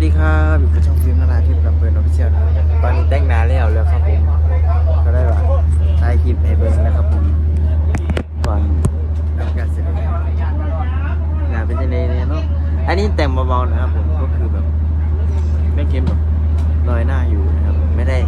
วัสดีครับอยู่กับช่องฟิล์มนาราที่ประเปิดออฟฟิเชียลตอนนี้แต่งหน้าแล้วแล้วครับผมก็ได้ว่าถ่ายคลิปให้เบิ้งนะครับผมก่อนทำการเสร็จงานเป็นยังไงเนี่ยเนาะอันนี้แต่งเบาๆนะครับผมก็คือแบบไม่เก็มแบบลอยหน้าอยู่นะครับไม่ได้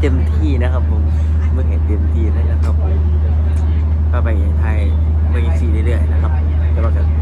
เต็มที่นะครับผมเมื่อเห็นเต็มที่แล้วนะครับผมก็ไปไทยเมื่อยี่สี่เรื่อยๆนะครับจะมาวก็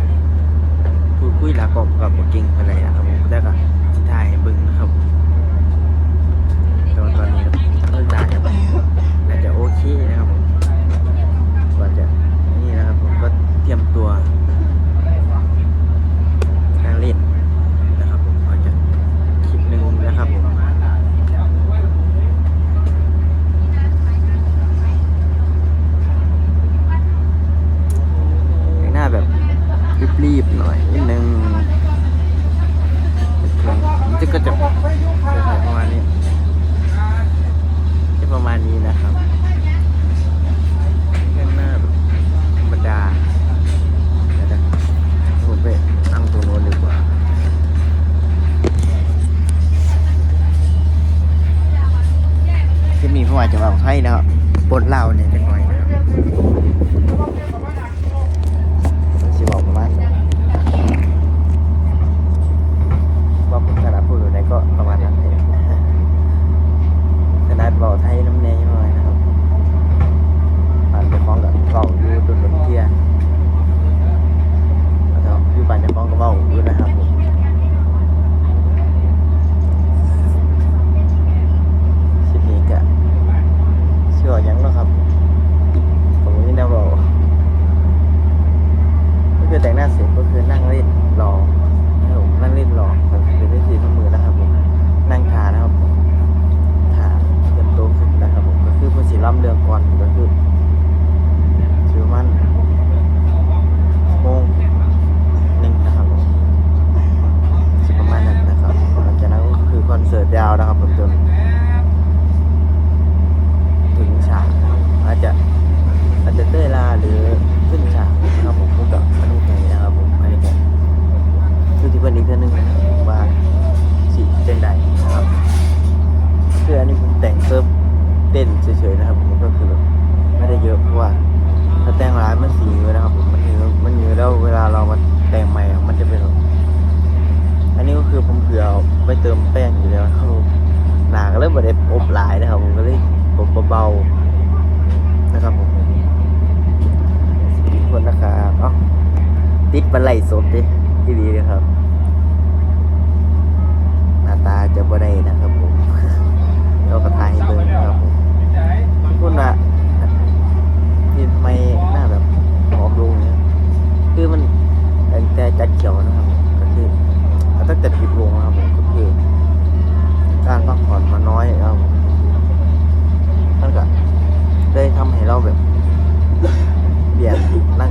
เรื่องก่อนก็คือ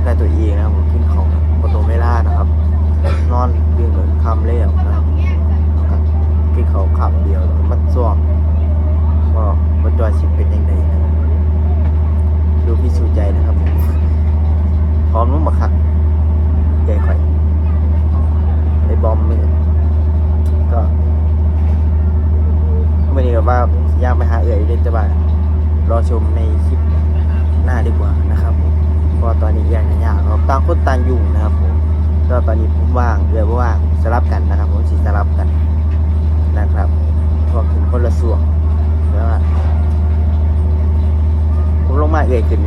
กายตัวเองนะคผมขึ้นเขาโคโตเมล่านะครับ นอนเดือนกับคำเล่ยนะครับกินเขาขับเดียวมัดซวกก็มัดจอยสิเป็นยังไงนะดูพี่สูใจนะครับผมพร้อมรุ่มมาคักใหญ่ข่อยไอ้บอมก็ไม่อนี้ว่ายางไปหาเอื่อยเล่นจะบ้ารอชมในคลิป คนต่างยุ่งนะครับผมก็ตอนนี้ผมว่างเรือว่างสลับกันนะครับ ผมสีสลับกันนะครับก็ถึงคนละส่วนแล้วผมลงมาเอื่อยขึ้น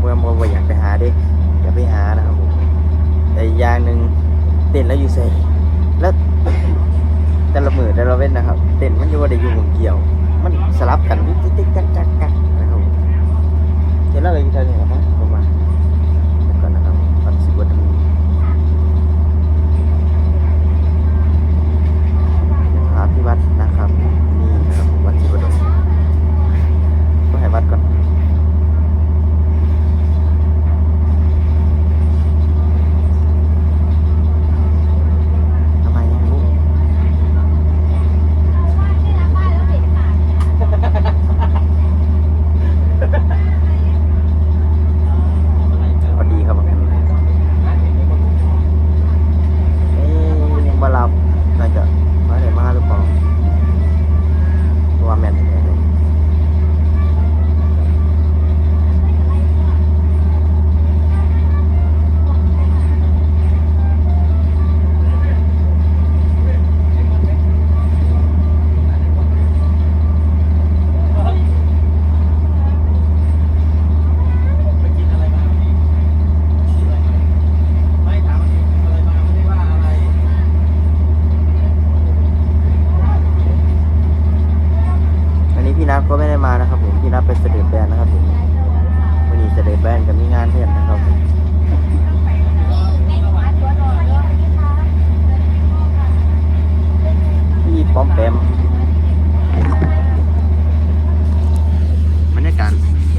เมื่อมัาอยากไปหาดิอย่าไปหานะครับผมแต่อย่างหนึ่งเต้นแล้วอยู่เส่แล้วแต่ละมือแต่ละเว้นนะครับ เต้นมันอยู่ว่าได้อยู่วงเกี่ยว มันสลับกันติ๊กติ๊กจักจักันนะครับเดี๋ยวเราเลยจะเนี่ยนะ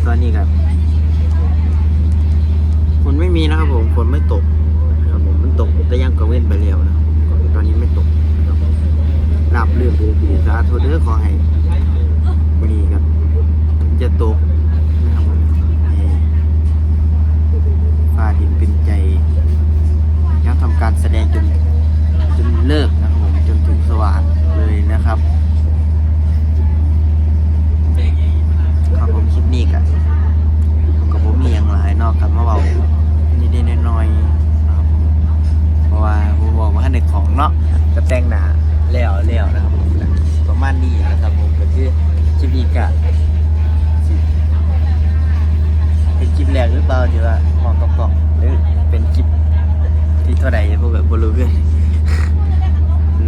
ตอนนี้ครับฝนไม่มีนะครับผมฝนไม่ตกครับผมมันตกแต่ยังกระเว้นไปเร็วนะตอนนี้ไม่ตกครับผมรับเรื่องดีๆสาธุเด้อขอให้วันนี้ครับจะตกนะครับผมให้ฟ้าดินเป็นใจยังทำการแสดงจนจนเลิกนะครับผมจนถึงสว่างเลยนะครับ ครับผมคลิปนี้กันกับผมมีอย่างหลายเนอกครับมาเบานี่ได้น้อยๆนะครับผมเพราะว่าผมบอกว่าในของเนาะก็แต่งหนาแล้วแล้วนะครับผมก็ประมาณนี้นะครับผมก็คือคลิปนี้กะสิเป็นคลิปแรกหรือเปล่าที่ว่าห้องกล่องๆหรือเป็นคลิปที่เท่าไหร่พวกแบบบรูเพื่อน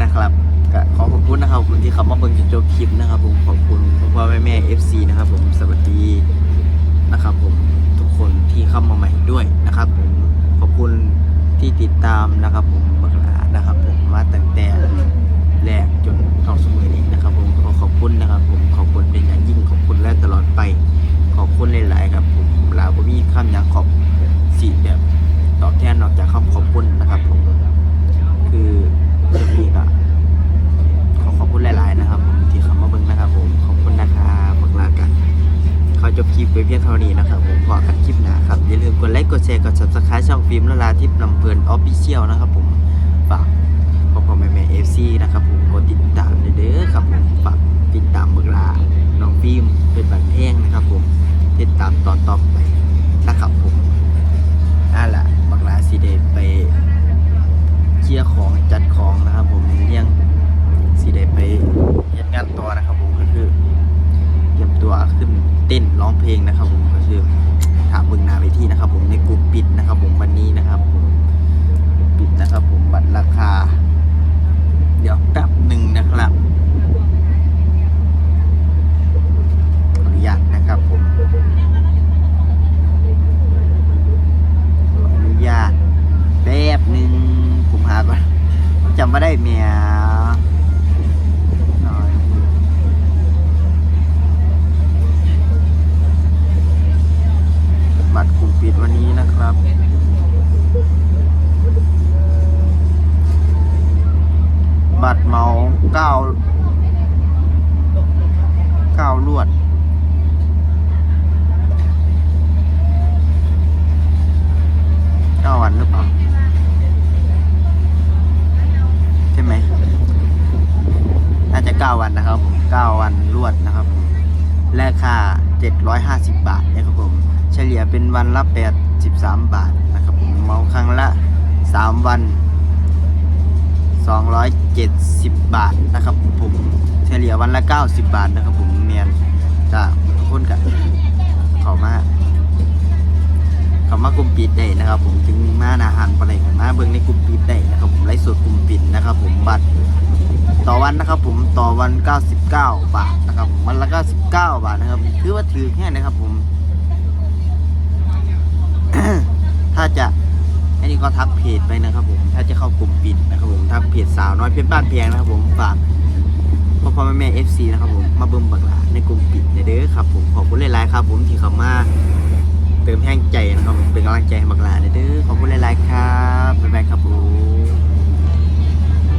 นะครับก็ขอขอบคุณนะครับขอบคุณ ที่เขามาเบิ่งจนจบคลิปนะครับผมขอบคุณพ่อพ่อแม่แม่ FC นะครับผมสวัสดีนะครับผมทุกคนที่เข้ามาใหม่ด้วยนะครับผมขอบคุณที่ติดตามนะครับผมบักลานะครับผมมาตั้งแต่แรกจน ทิพย์ลำเพลินออฟฟิเชียลนะครับผมฝากพ่อพ่อแม่แม่เอฟซีนะครับผมกดติดตามเด้อครับผมฝากติดตามบักลาน้องฟิล์มเป็นบันแท่งนะครับผมติดตามตอนต่อไปนะครับผมนั่นแหละบักลาสีเดไปเคลียร์ของจัดของนะครับผมเลี้ยง สิได้ไปเฮ็ดงานต่อนะครับผมก็คือเตรียมตัวขึ้นเต้นร้องเพลงนะครับผมก็คือถามเบิ่งหน้าเวทีนะครับ ผมในกลุ่มปิดนะครับ ผมวันนี้นะครับผมปิดนะครับ ผมบัตรราคา เดี๋ยวแป๊บหนึ่งนะครับขออนุญาตนะครับผมขออนุญาตแป๊บหนึ่งผมหาก่อนจำไม่ได้เมีย หน่อยบัตรกลุ่มปิดวันนี้นะครับ บัตรเหมาเก้าเก้าลวด เก้าวันหรือเปล่า ใช่ไหม น่าจะ 9 วันนะครับผม9วันรวดนะครับผมราคา750 บาทนะครับผม เฉลี่ยเป็นวันละ 83 บาทนะครับผมเมาครั้งละ 3 วัน 270 บาทนะครับผม เฉลี่ยวันละ 90 บาทนะครับผมเมียนจะทุกคนกันขอมาเขามากลุ่มปิดได้นะครับผมถึงมาหนาหันไปเลยมาเบิ่งในกลุ่มปิดได้ นะครับ ผมบัตรต่อวันนะครับ ผมต่อวัน 99 บาทนะครับวันละ 99 บาทนะครับถือว่าถือแค่นะครับ ผม ถ้าจะอันนี้ก็ทักเพจไปนะครับผมถ้าจะเข้ากลุ่มปิดนะครับผมทักเพจสาวน้อยเพชรบ้านเพียงนะครับ ผมฝากพ่อพ่อแม่แม่เอฟซีนะครับผมมาเบิ่มบักหลาในกลุ่มปิดเด้อครับ ผมขอบคุณหลายๆครับ ผมที่เข้ามาเติมแห้งใจนะครับผมเป็นกำลังใจให้บักหลาเด้อขอบคุณหลายๆครับบ๊ายบายครับผม